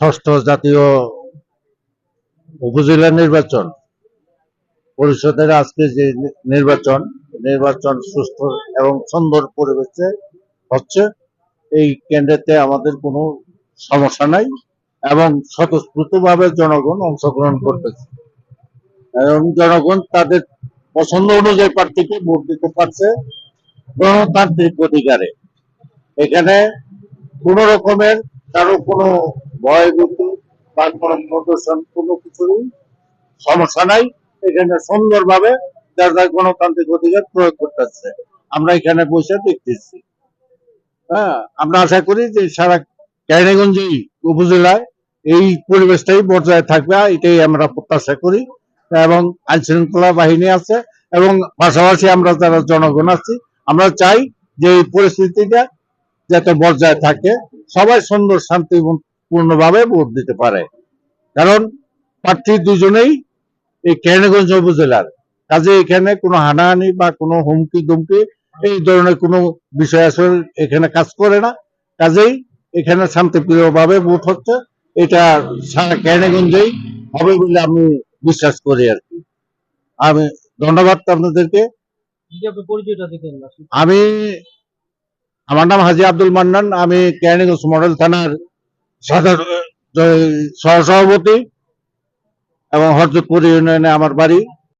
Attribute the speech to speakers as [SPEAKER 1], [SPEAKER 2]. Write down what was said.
[SPEAKER 1] ষষ্ঠ জাতীয় উপজেলা নির্বাচন পরিষদের আজকে যে নির্বাচন নির্বাচন সুস্থ এবং সুন্দর পরিবেশে হচ্ছে, এই কেন্দ্রেতে আমাদের কোনো সমস্যা নাই এবং স্বতঃস্ফূর্তভাবে জনগণ অংশগ্রহণ করতেছে। এবং জনগণ তাদের পছন্দ অনুযায়ী প্রার্থীকে ভোট দিতে পারছে গণতান্ত্রিক অধিকারে। এখানে কোন রকমের কারও কোনো গণতান্ত্রিক অধিকার প্রয়োগ করতেছে। আমরা এখানে বসে দেখতেছি। হ্যাঁ আমরা আশা করি যে সারা ক্যানিগঞ্জেই উপজেলায় এই পরিবেশটাই বজায় থাকবে এটাই আমরা প্রত্যাশা করি। এবং আইন শৃঙ্খলা বাহিনী আছে, এবং পাশাপাশি আমরা যারা জনগণ আছি, আমরা চাই যে এই পরিস্থিতিটা যাতে বজায় থাকে। সবাই সুন্দর শান্তিপূর্ণভাবে ভোট দিতে পারে। কারণ প্রার্থী দুজনেই এই কেরানীগঞ্জ উপজেলার। কাজে এখানে কোনো হানাহানি বা কোনো হুমকি দুমকি এই ধরনের কোনো বিষয় আসলে এখানে কাজ করে না। কাজেই এখানে শান্তিপ্রিয়ভাবে ভোট হচ্ছে। এটা সারা কেরানীগঞ্জেই হবে বলে আমি বিশ্বাস করি আর কি। আমি ধন্যবাদ আপনাদেরকে। আমি আমার নাম হাজি আব্দুল মান্নান। আমি কেরানীগঞ্জ মডেল থানার সাধারণ সহসভাপতি এবং হরদপুর ইউনিয়নে আমার বাড়ি।